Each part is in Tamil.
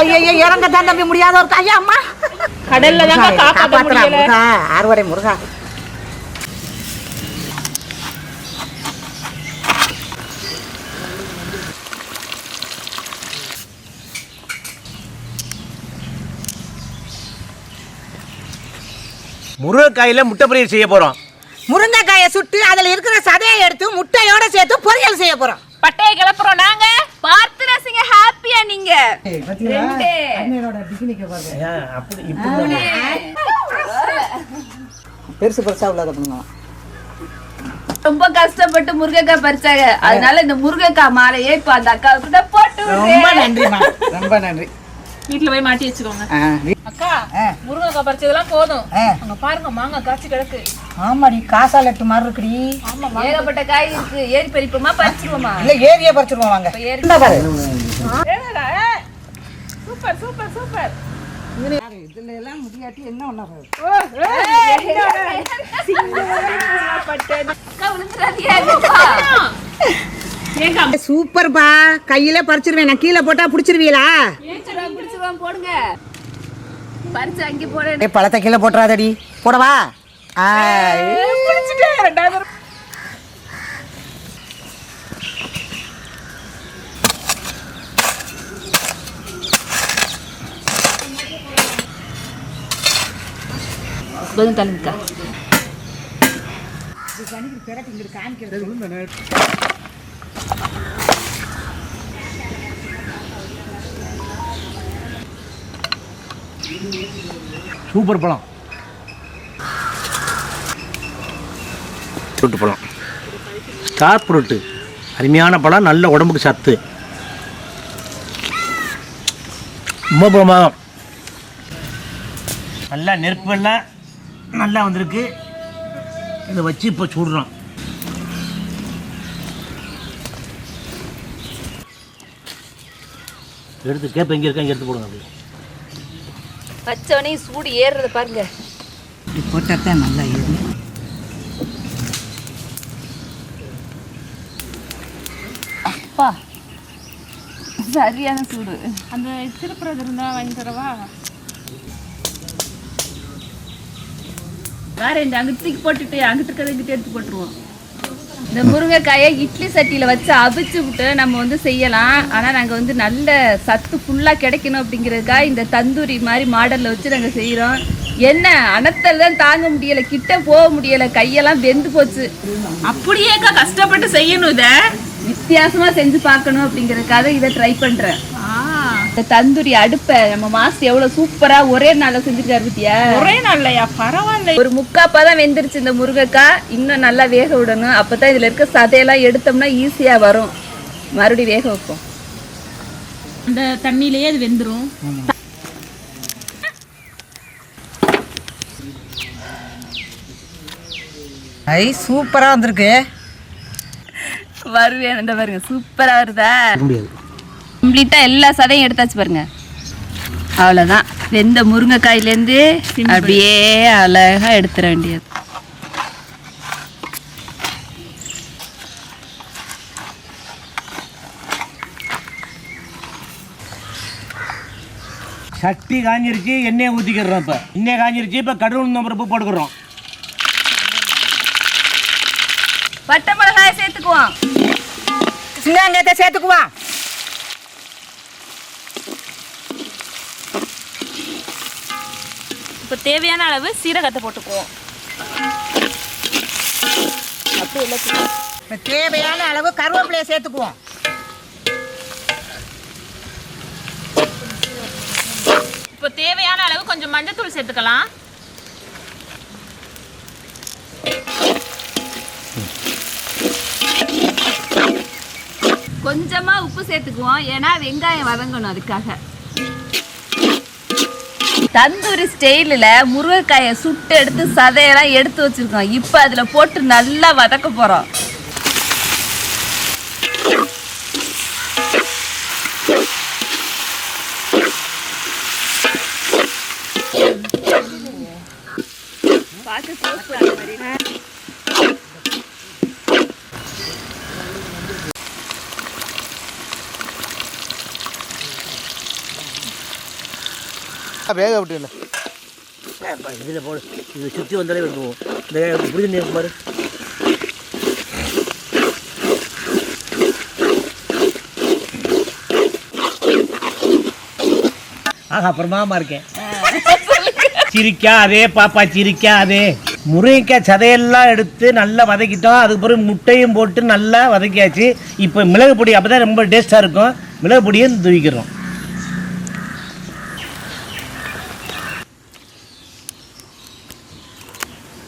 ஐயோ இறங்க தான் தம்பி முடியாத ஒரு ஐயா அம்மா? கடல்ல காப்பாத்துறா முருகா. முருகா. முருங்கைக்காயில் முட்டை பொரியல் செய்ய போகிறோம் முருங்கைக்காயை சுட்டு அதுல இருக்கிற சதையை எடுத்து முட்டையோட சேர்த்து பொரியல் செய்ய போறோம். பட்டையை கிளப்புறோம். நாங்க பார்த்து ஹாப்பியா நீங்க? பெருசு பெருசா உள்ளத பண்ணுங்க. ரொம்ப கஷ்டப்பட்டு முருங்கைக்காய் பறிச்சாங்க. அதனால இந்த முருங்கைக்காய் மாலையே இப்ப அந்த அக்காவுக்கு தான் போட்டு ரொம்ப. நன்றிமா ரொம்ப நன்றி. வீட்டுல போய் மாட்டி வச்சுக்கோங்க. அக்கா முருங்கைக்காய் பறிச்சதெல்லாம் போதும். அங்க பாருங்க மாங்காய் காய்ச்சி கிடக்கு. ஆமாடி காசா லட்டு மாதிரி இருக்குடி. ஏகப்பட்ட காய் இருக்கு. ஏறி பறிப்போமா பறிச்சிருவோமா? இல்ல ஏரியா பறிச்சிருவோம் வாங்க. Super super super. இதுல எல்லாம் முடியாட்டி என்ன ஏங்கா சூப்பர்ப்பா கையில பறிச்சிருவேன். நான் கீழே போட்டா புடிச்சிருவீங்களா? பறிச்சு அங்கே போட. ஏய் பழத்தை கீழே போட்டுறாதடி. போடவா? ரெண்டாவது கொஞ்சம் சூப்பர் பழம். ஃப்ரூட்டு பழம். ஸ்டார் ஃப்ரூட்டு அருமையான பழம் நல்ல உடம்புக்கு சத்து. ரொம்ப பிரமாதம் நல்லா நெருப்பெல்லாம் நல்லா வந்திருக்கு. இதை வச்சு இப்போ சுடுறோம் எடுத்து கேப்ப எங்கே இருக்கா? இங்கே எடுத்து போடுங்க அப்படி வச்சவனே சூடு ஏறுறத பாருங்க. இப்படி போட்டா தான் நல்லா ஏறும். அப்பா சரியான சூடு. அந்த திருப்புறது இருந்தா வாங்கி தரவா? வேற இந்த அங்கிட்டுக்கு போட்டுட்டு அங்கிட்டு இருக்கிறத இங்கிட்டு எடுத்து போட்டுருவோம். இந்த முருங்கைக்காயை இட்லி சட்டியில் வச்சு அவிச்சு விட்டு நம்ம வந்து செய்யலாம். ஆனால் நாங்கள் வந்து நல்ல சத்து ஃபுல்லாக கிடைக்கணும் அப்படிங்கிறதுக்காக இந்த தந்தூரி மாதிரி மாடலில் வச்சு நாங்கள் செய்கிறோம் என்ன? அனத்தல் தான் தாங்க முடியலை. கிட்ட போக முடியலை. கையெல்லாம் வெந்து போச்சு. அப்படியேக்கா கஷ்டப்பட்டு செய்யணும் இதை. வித்தியாசமாக செஞ்சு பார்க்கணும் அப்படிங்கிறதுக்காக இதை ட்ரை பண்ணுறேன் இந்த தந்தூரி அடுப்பை நம்ம மாஸ்டர் எவ்வளோ சூப்பராக ஒரே நாளில் செஞ்சுருக்காரு பத்தியா? ஒரே நாள்லயா? பரவாயில்ல. ஒரு முக்காப்பா தான் வெந்துருச்சு இந்த முருங்கைக்காய். இன்னும் நல்லா வேக விடணும். அப்பதான் இதுல இருக்க சதையெல்லாம் எடுத்தோம்னா ஈஸியா வரும். மறுபடியும் வேக வைப்போம். அந்த தண்ணியிலேயே அது வெந்துரும். ஐ சூப்பரா வந்திருக்கு. வருவேன் இந்த பாருங்க. சூப்பரா வருதா? முடியாது கம்ப்ளீட்டா எல்லா சதையும் எடுத்தாச்சு பாருங்க. அவ்வளோதான் வெந்த முருங்கைக்காயிலேருந்து அப்படியே அழகா எடுத்துட வேண்டியது. சட்டி காஞ்சிருச்சு எண்ணெயை ஊற்றிக்கிறோம் இப்போ. எண்ணெய் காஞ்சிருச்சு இப்போ கடுகு உளுந்தம் பருப்பு போட்டுக்கிறோம். பட்டை மிளகாயை சேர்த்துக்குவோம். சிங்காங்கத்தை சேர்த்துக்குவா இப்போ தேவையான அளவு சீரகத்தை போட்டுக்குவோம். இப்ப தேவையான அளவு கருவேப்பிலையை சேர்த்துக்குவோம். இப்போ தேவையான அளவு கொஞ்சம் மஞ்சத்தூள் சேர்த்துக்கலாம். கொஞ்சமா உப்பு சேர்த்துக்குவோம். ஏன்னா வெங்காயம் வதங்கணும் அதுக்காக. தந்தூரி ஸ்டைலில் முருங்கைக்காயை சுட்டு எடுத்து சதையெல்லாம் எடுத்து வச்சுருக்கோம். இப்போ அதில் போட்டு நல்லா வதக்க போகிறோம் வேக விட்டு இல்லை இதில் போடு. இது சுற்றி வந்தாலே வந்துடுவோம் இந்த புரிஞ்சு நீர் பாரு. ஆஹா அப்புறமாமா இருக்கேன். சிரிக்காதே பாப்பா சிரிக்காதே. முருங்கைக்காய் சதையெல்லாம் எடுத்து நல்லா வதக்கிட்டோம். அதுக்கு பிறகு முட்டையும் போட்டு நல்லா வதக்கியாச்சு. இப்போ மிளகு பொடி அப்போ தான் ரொம்ப டேஸ்ட்டாக இருக்கும். மிளகு பொடியும் தூவிக்கிறோம்.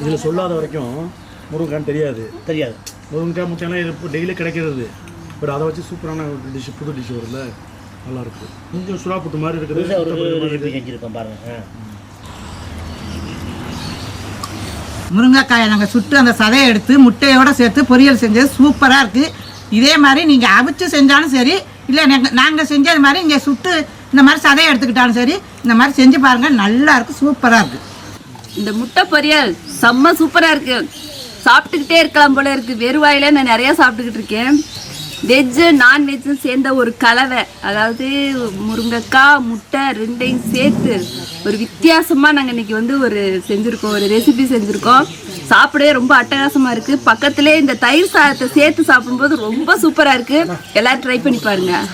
இதில் சொல்லாத வரைக்கும் முருங்கைக்கான்னு தெரியாது. தெரியாது. முருங்கைக்காய் முட்டையெல்லாம் இப்போ டெய்லி கிடைக்கிறது. பட் அதை வச்சு சூப்பரான ஒரு டிஷ் புது டிஷ் வரும்ல. நல்லா இருக்கு. கொஞ்சம் சுறா புட்டு மாதிரி இருக்குது. செஞ்சுருக்கோம் பாருங்க. ஆ. முருங்கைக்காயை நாங்கள் சுட்டு அந்த சதையை எடுத்து முட்டையோட சேர்த்து பொரியல் செஞ்சது சூப்பராக இருக்குது இதே மாதிரி நீங்கள் அவிச்சு செஞ்சாலும் சரி இல்லை நாங்கள் செஞ்சது மாதிரி இங்கே சுட்டு இந்த மாதிரி சதையை எடுத்துக்கிட்டாலும் சரி இந்த மாதிரி செஞ்சு பாருங்கள் நல்லா இருக்கு சூப்பராக இருக்குது இந்த முட்டை பொரியல் செம்ம சூப்பராக இருக்குது சாப்பிட்டுக்கிட்டே இருக்கலாம் போல இருக்குது வெறுவாயில் நான் நிறையா சாப்பிட்டுக்கிட்டு இருக்கேன். வெஜ்ஜு நான்வெஜ்ஜும் சேர்ந்த ஒரு கலவை. அதாவது முருங்கைக்காய் முட்டை ரெண்டையும் சேர்த்து ஒரு வித்தியாசமாக நாங்கள் இன்னைக்கு வந்து ஒரு செஞ்சுருக்கோம். ஒரு ரெசிபி செஞ்சுருக்கோம். சாப்பிடவே ரொம்ப அட்டகாசமாக இருக்குது பக்கத்திலே இந்த தயிர் சாதத்தை சேர்த்து சாப்பிடும்போது ரொம்ப சூப்பராக இருக்குது எல்லோரும் ட்ரை பண்ணி பாருங்கள்